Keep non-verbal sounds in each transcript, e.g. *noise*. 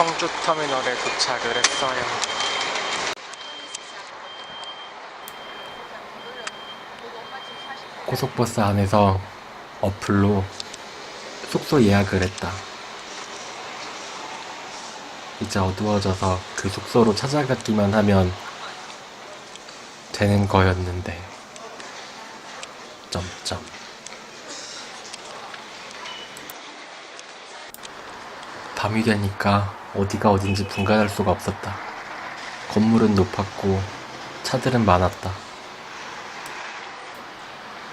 청주 터미널에 도착을 했어요. 고속버스 안에서 어플로 숙소 예약을 했다. 이제 어두워져서 그 숙소로 찾아가기만 하면 되는 거였는데. 점점. 밤이 되니까 어디가 어딘지 분간할 수가 없었다. 건물은 높았고 차들은 많았다.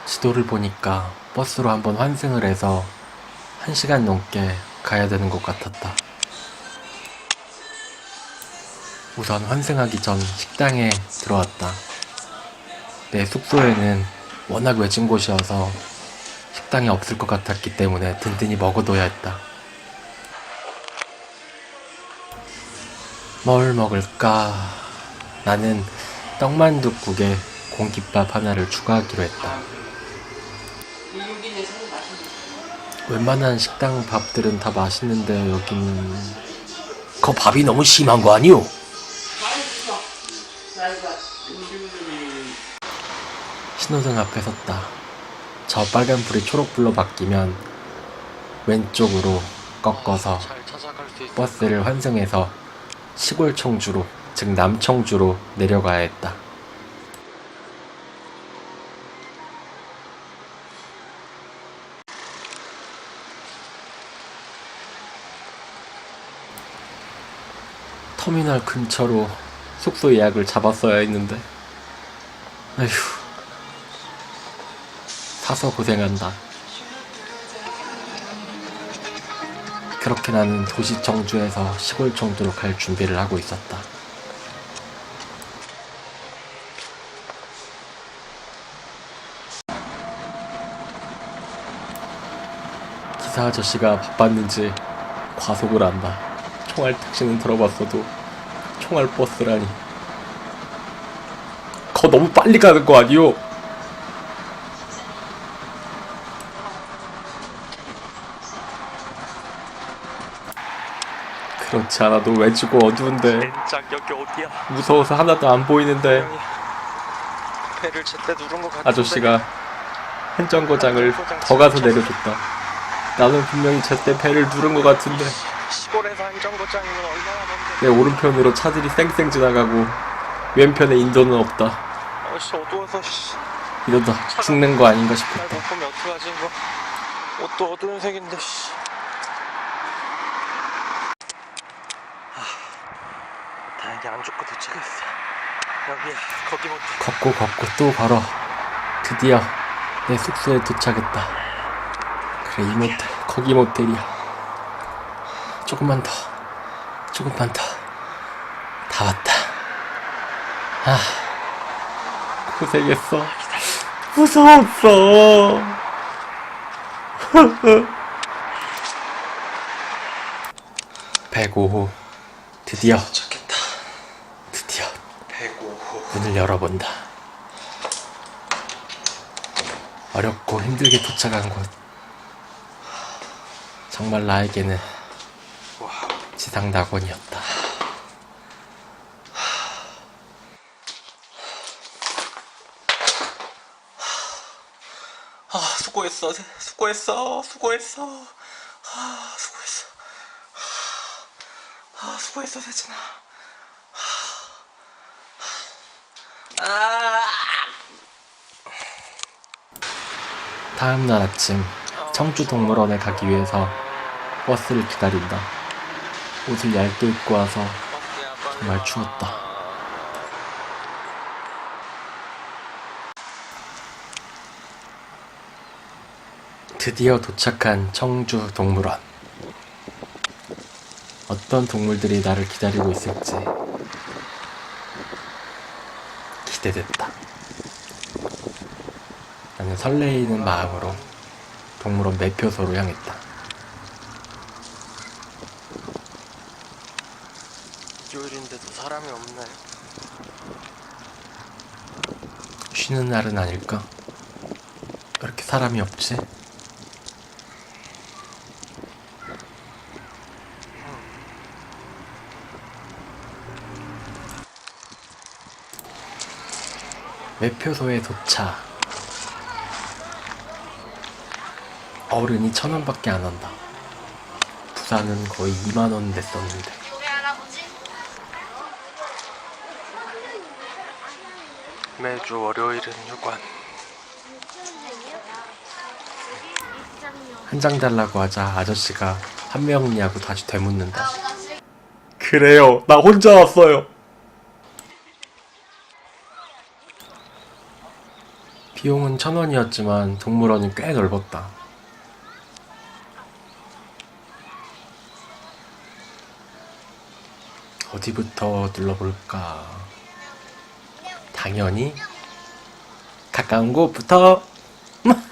지도를 보니까 버스로 한번 환승을 해서 한 시간 넘게 가야 되는 것 같았다. 우선 환승하기 전 식당에 들어왔다. 내 숙소에는 워낙 외진 곳이어서 식당이 없을 것 같았기 때문에 든든히 먹어둬야 했다. 뭘 먹을까? 나는 떡만둣국에 공깃밥 하나를 추가하기로 했다. 웬만한 식당 밥들은 다 맛있는데 여기는 그 밥이 너무 심한 거 아니오? 신호등 앞에 섰다. 저 빨간 불이 초록불로 바뀌면 왼쪽으로 꺾어서 버스를 환승해서 시골 청주로, 즉 남청주로 내려가야 했다. 터미널 근처로 숙소 예약을 잡았어야 했는데, 아휴, 사서 고생한다. 그렇게 나는 도시 청주에서 시골 청주로 갈 준비를 하고 있었다. 기사 아저씨가 바빴는지 과속을 한다. 총알 택시는 들어봤어도 총알 버스라니. 거 너무 빨리 가는 거 아니오? 그렇지 않아도 외지고 어두운데? 무서워서 하나도 안 보이는데 분명히 배를 제때 누른 것 같은데 아저씨가 행정거장을 더 가서 내려줬다. 나는 분명히 제때 배를 누른 것 같은데 시골에서 행정거장이면 얼마나 먼데 내 오른편으로 차들이 쌩쌩 지나가고 왼편에 인도는 없다. 아씨 어두워서 씨. 이러다 죽는 거 아닌가 날 싶었다. 못 보면 어떡하지 이거 옷도 어두운 색인데 씨. 하, 다행히 안 죽고 도착했어 여기야 거기 못 걷고 걷고 또 걸어. 드디어 내 숙소에 도착했다. 그래 이 모텔 거기 모텔이야. 조금만 더, 조금만 더. 다 왔다. 아 고생했어. 무서웠어. *laughs* 배고 드디어 문을 열어본다. 어렵고 힘들게 도착한 곳. 정말 나에게는 와 지상 낙원이었다. 아 수고했어 수고했어 수고했어 아 수고했어 아 수고했어 세진아 아 다음 날 아침 청주 동물원에 가기 위해서 버스를 기다린다. 옷을 얇게 입고 와서 정말 추웠다. 드디어 도착한 청주 동물원. 어떤 동물들이 나를 기다리고 있을지 기대됐다. 설레이는 마음으로 동물원 매표소로 향했다. 일요일인데도 사람이 없네. 쉬는 날은 아닐까? 이렇게 사람이 없지? 매표소에 도착. 어른이 천 원밖에 안 한다. 부산은 거의 2만 원 냈었는데. 매주 월요일은 휴관. 한 장 달라고 하자 아저씨가 한 명이냐고 다시 되묻는다. 그래요. 나 혼자 왔어요. 비용은 천 원이었지만 동물원이 꽤 넓었다. 어디부터 둘러볼까? 당연히 가까운 곳부터 *laughs*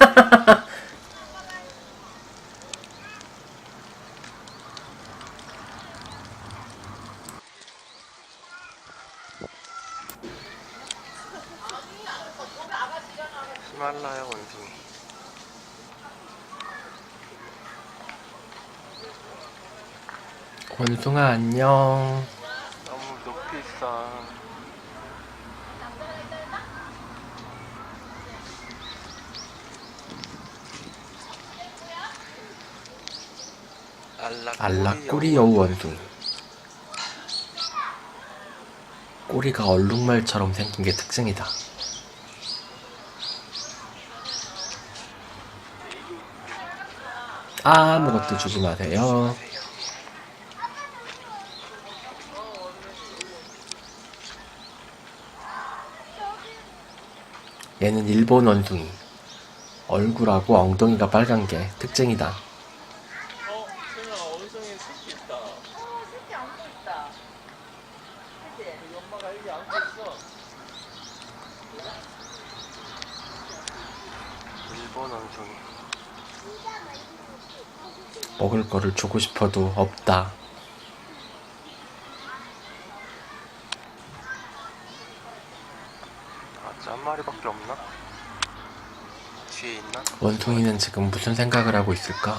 히말라야 원숭이. 원숭아 안녕. 너무 높이 있어. 알락꼬리 여우 원숭이. 꼬리가 얼룩말처럼 생긴 게 특징이다. 아무것도 주지 마세요. 얘는 일본 원숭이. 얼굴하고 엉덩이가 빨간 게 특징이다. 어, 세영아 원숭이 새끼 있다. 어, 새끼 안고 있다. 그치? 여기 엄마가 여기 안고 있어. 일본 원숭이. 거를 주고 싶어도 없다. 한 마리밖에 없나? 뒤에 있나? 원숭이는 지금 무슨 생각을 하고 있을까?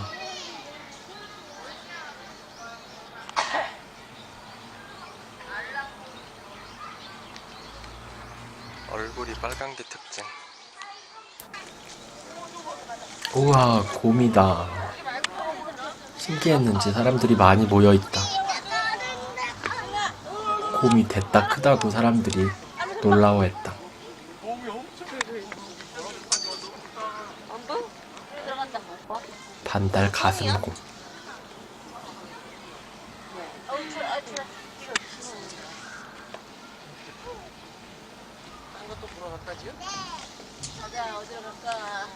얼굴이 빨간 게 특징. 우와, 곰이다. 신기했는지 사람들이 많이 모여 있다. 곰이 됐다 크다고 사람들이 놀라워했다. 반달 가슴곰. 어우 추워 아 추워 이것도 보러 갈까지요? 가자 어디로 갈까?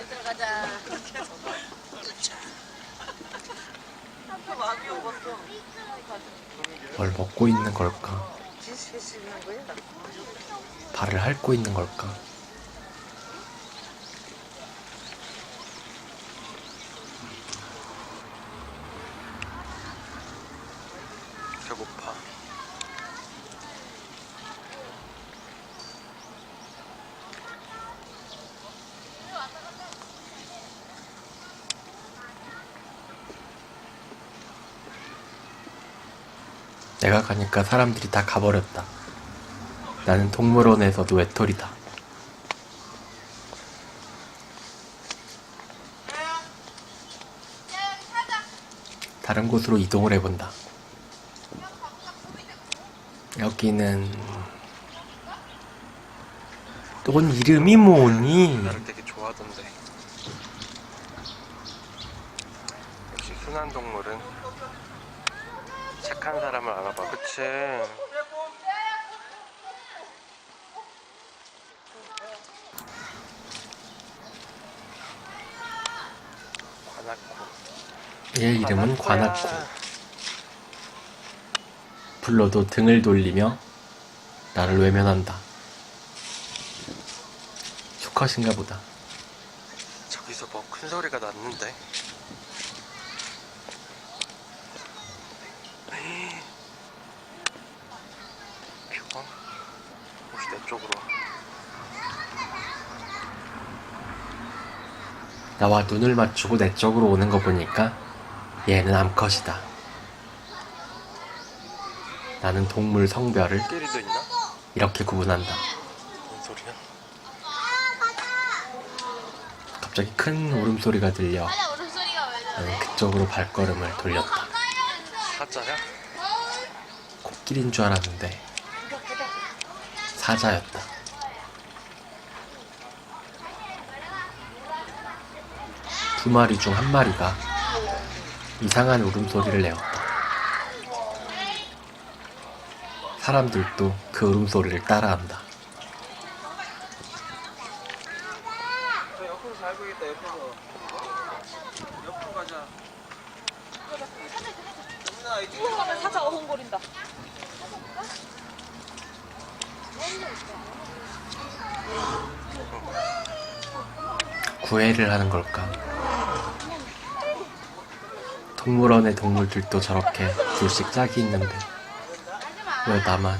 어디로 가자 아빠 마음이 오갔어 뭘 먹고 있는 걸까? 발을 핥고 있는 걸까? 내가 가니까 사람들이 다 가버렸다. 나는 동물원에서도 외톨이다. 다른 곳으로 이동을 해본다. 여기는 넌 이름이 뭐니? 나를 되게 좋아하던데. 역시 순한 동물은 착한 사람을 알아봐. 그치? 관악구. 얘 이름은 관악구. 불러도 등을 돌리며 나를 외면한다. 수컷인가 보다. 저기서 뭐 큰 소리가 났는데. 뷰가 혹시 내 쪽으로 나와 눈을 맞추고 내 쪽으로 오는 거 보니까 얘는 암컷이다. 나는 동물 성별을 이렇게 구분한다. 갑자기 큰 울음소리가 들려 나는 그쪽으로 발걸음을 돌렸다. 가짜야? 코끼리인 줄 알았는데 사자였다. 두 마리 중 한 마리가 이상한 울음소리를 내었다. 사람들도 그 울음소리를 따라한다. 저 옆으로 잘 보이겠다 옆으로 옆으로 가자 영민아 이쪽으로 가면 사자 어흥거린다. 구애를 하는 걸까? 동물원의 동물들도 저렇게 둘씩 짝이 있는데 왜 나만?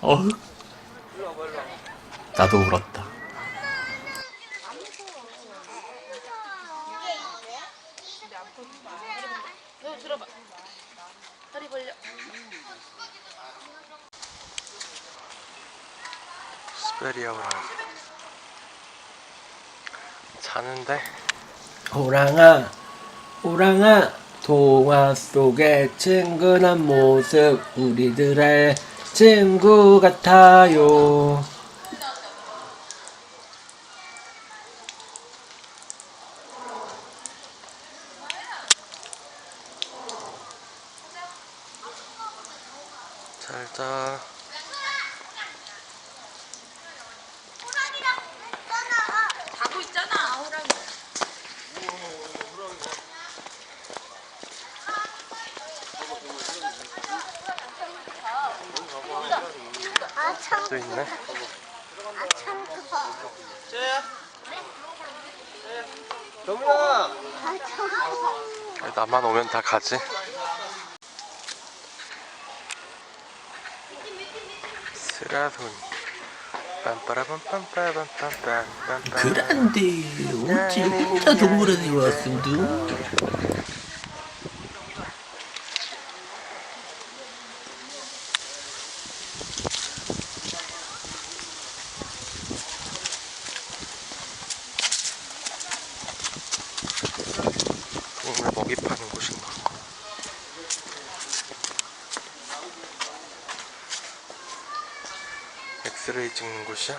어, 나도 울었다. 호 랑 자는데 호랑아, 호랑아, 동화 속의 친근한 모습 우리들의 친구 같아요. 잘자 자고 있잖아, 호랑이. 또 있네 쟤야 영민아 왜 나만 오면 다 가지. 빰빠라밤빰빠밤빰빰빰빰 그란데 어찌 혼자 동물원에 왔음도? 동물 먹이 파는 곳인가 엑스레이 찍는 곳이야?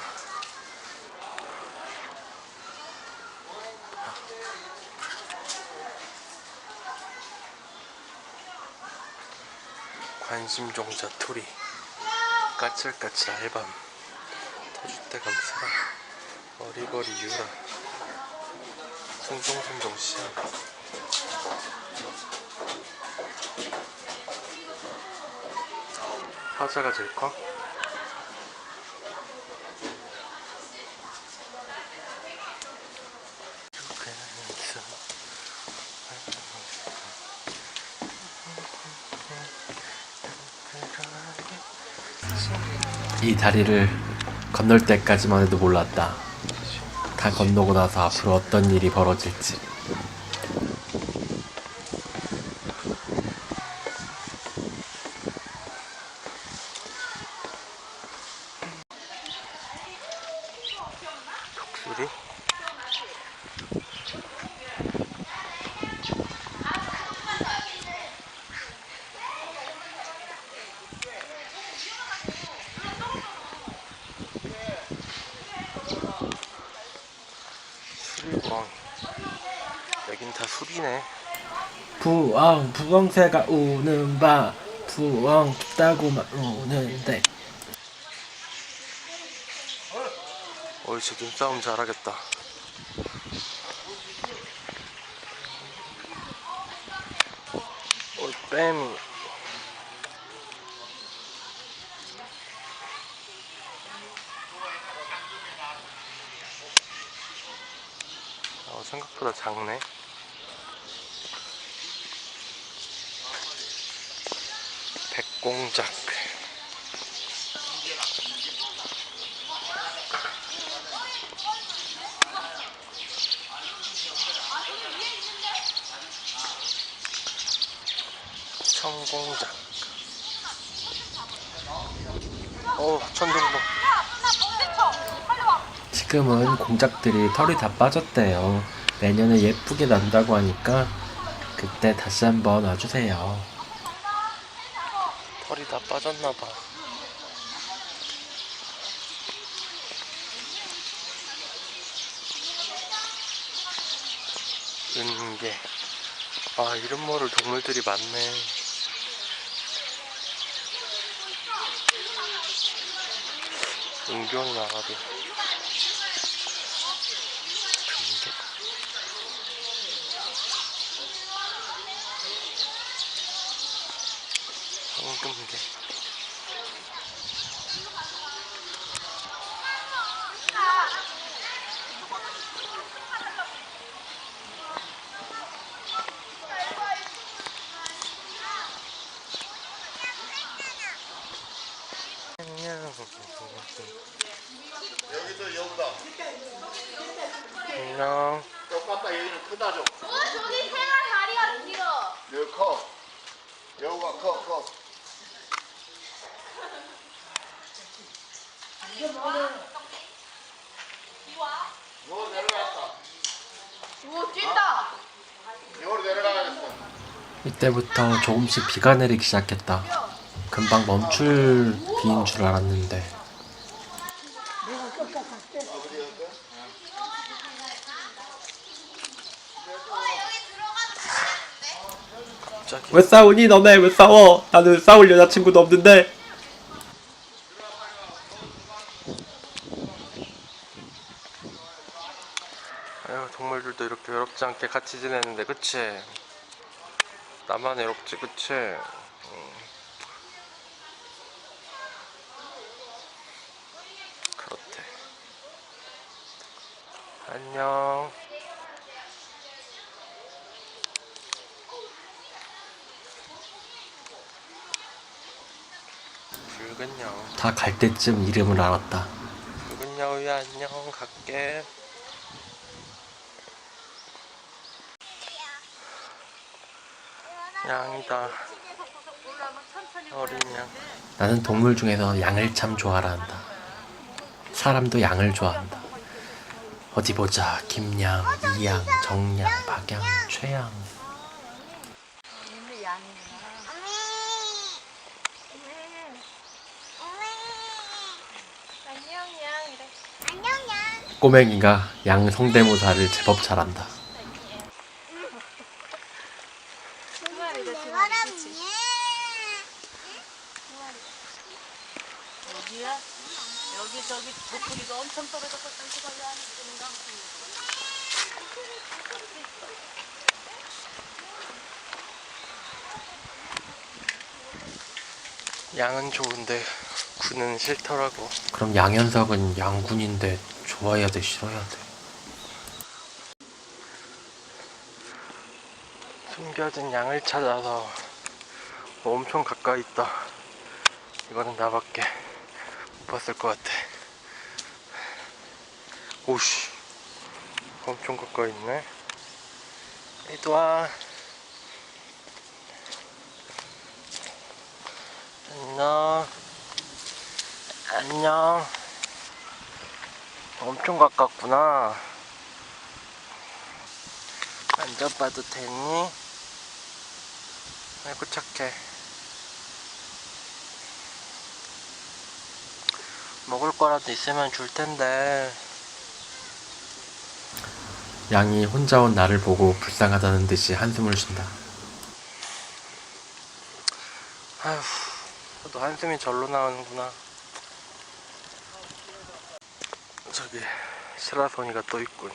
관심종자 토리. 까칠까칠 알밤. 터줏대 감사라 어리버리 유라. 송종송종 씨앗 화자가 제일 이 다리를 건널 때까지만 해도 몰랐다. 다 건너고 나서 앞으로 어떤 일이 벌어질지. 독수리? 수리광 수리네. 부엉 부엉새가 우는 밤 부엉 춥다고만 우는데. 옳지 눈싸움 잘하겠다. 올 뺨이. 어, 생각보다 작네 공작 청공작 어 천둥봉 지금은 공작들이 털이 다 빠졌대요. 내년에 예쁘게 난다고 하니까 그때 다시 한번 와주세요. 다 빠졌나 봐. 은개. 아, 이름 모를 동물들이 많네. 은교는 알아도. 금개. 황금개. 안녕. 여기도 여우다. 안녕. 똑같다. 여기는 크다 좀. 어, 저기 새가 다리가 길어. 여기 커. 여우가 커 커. 뭐 내려갔다. 오, 뛴다. 여기 내려가야겠어. 이때부터 조금씩 비가 내리기 시작했다. 금방 멈출 비인 줄 알았는데. 왜 싸우니 너네 왜 싸워? 나는 싸울 여자친구도 없는데 아유, 동물들도 이렇게 외롭지 않게 같이 지내는데, 그치? 나만 외롭지, 그치? 음. 그렇대. 안녕. 붉은 여우. 다갈 때쯤 이름을 알았다. 붉은 여우야, 안녕. 갈게. 양이다. 어린 양. 나는 동물 중에서 양을 참 좋아라 한다. 사람도 양을 좋아한다. 어디 보자. 김양, 이양, 정양, 박양, 최양. 꼬맹이가 양 성대모사를 제법 잘한다. 어디야? 여기 저기 도토리가 엄청 떨어져서 산수가지 않는가? 양은 좋은데 군은 싫더라고. 그럼 양현석은 양군인데 좋아해야 돼, 싫어야 돼. 숨겨진 양을 찾아서 엄청 가까이 있다. 이거는 나밖에 못 봤을 것 같아. 오씨, 엄청 가까이 있네. 이리 와. 안녕. 안녕. 엄청 가깝구나. 만져봐도 되니? 아이고 착해 먹을 거라도 있으면 줄 텐데 양이 혼자 온 나를 보고 불쌍하다는 듯이 한숨을 쉰다. 아휴 너 한숨이 절로 나오는구나. 저기 시라소니가 또 있군.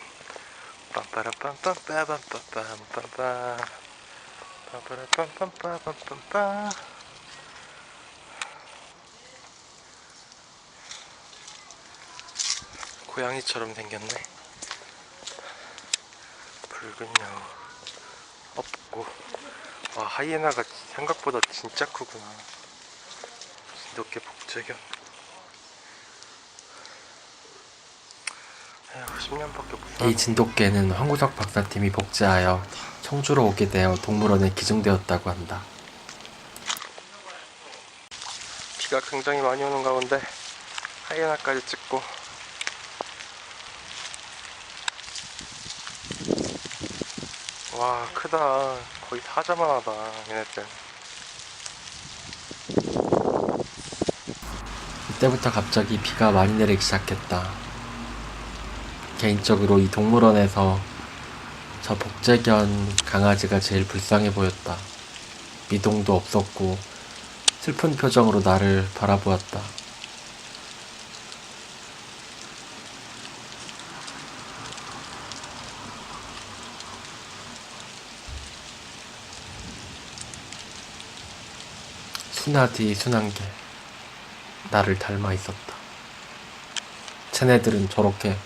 크구나 이렇게 복제견 아, 이 진돗개는 황구석 박사팀이 복제하여 청주로 오게 되어 동물원에 기증되었다고 한다. 비가 굉장히 많이 오는 가운데 하이에나까지 찍고. 와 크다. 거의 사자만 하다 얘네들. 이때부터 갑자기 비가 많이 내리기 시작했다. 개인적으로 이 동물원에서 저 복제견 강아지가 제일 불쌍해 보였다. 미동도 없었고 슬픈 표정으로 나를 바라보았다. 순하디 순한 게 나를 닮아 있었다. 쟤네들은 저렇게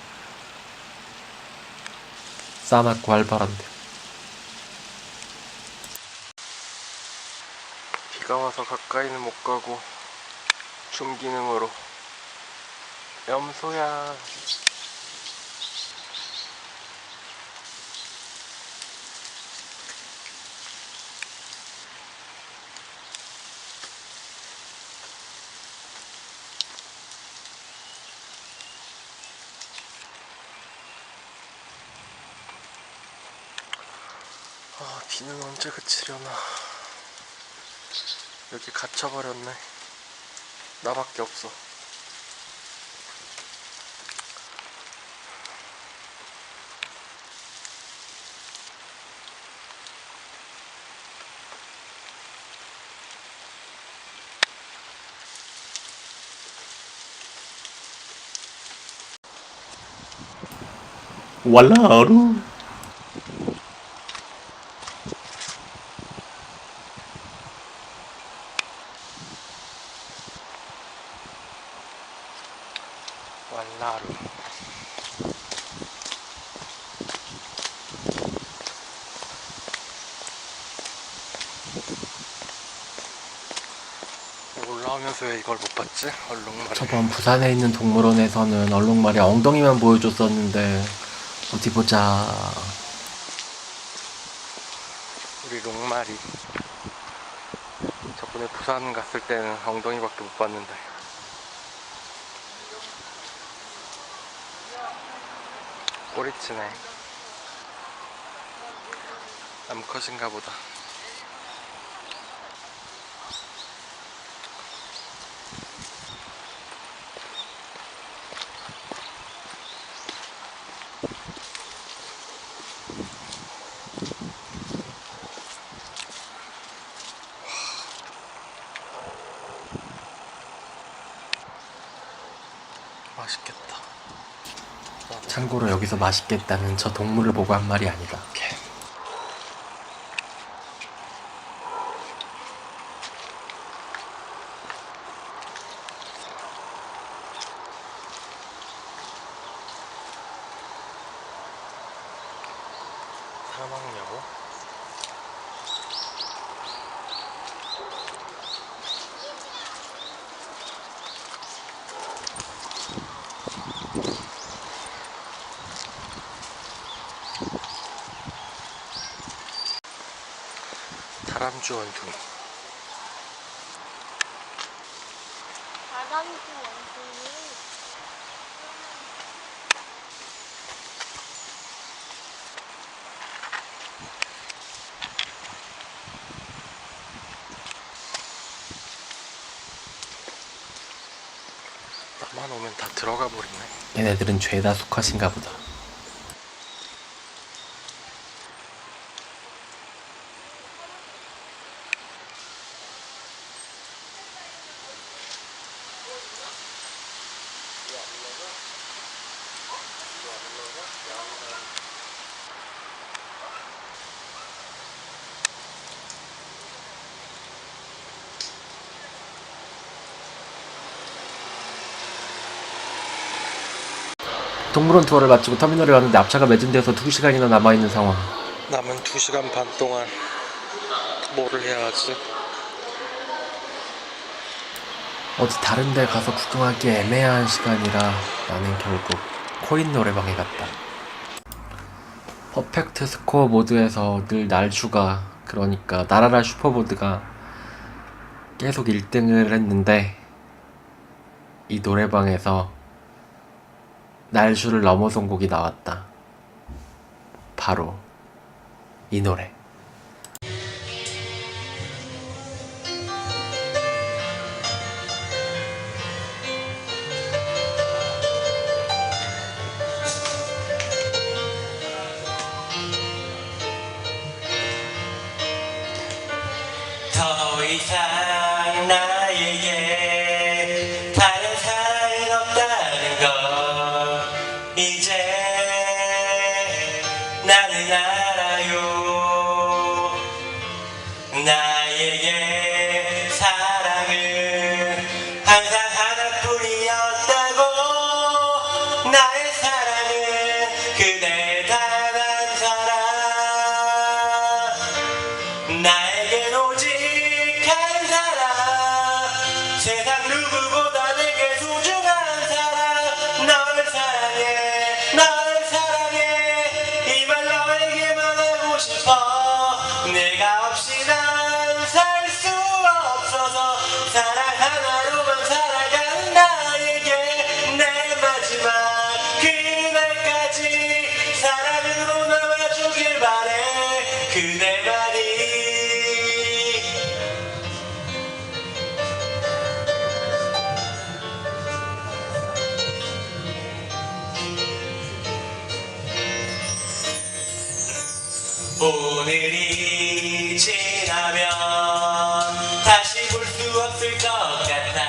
싸납고 활발한데. 비가 와서 가까이는 못 가고 줌 기능으로. 염소야 아 비는 언제 그치려나 여기 갇혀버렸네. 나밖에 없어. 왈라루 왈라루. 올라오면서 왜 이걸 못 봤지? 얼룩말이. 저번 부산에 있는 동물원에서는 얼룩말이 엉덩이만 보여줬었는데 어디 보자 우리 롱말이. 저번에 부산 갔을 때는 엉덩이밖에 못 봤는데. 꼬리치네. 암컷인가 보다. 참고로 여기서 맛있겠다는 저 동물을 보고 한 말이 아니다 이렇게. 사막여우? 다람쥐 원숭이 다람쥐 원숭이. 나만 오면 다 들어가 버리네. 얘네들은 죄다 수컷인가 보다 동물원 투어를 마치고 터미널에 왔는데 앞차가 매진되어서 2시간이나 남아있는 상황 남은 2시간 반 동안 뭐를 해야 하지? 어디 다른 데 가서 구경하기 애매한 시간이라 나는 결국 코인 노래방에 갔다. 퍼펙트 스코어 모드에서 늘 날슈가 그러니까 나라라 슈퍼보드가 계속 1등을 했는데 이 노래방에서 날수를 넘어선 곡이 나왔다. 바로 이 노래. 오늘이 지나면 다시 볼 수 없을 것 같아.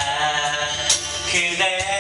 그대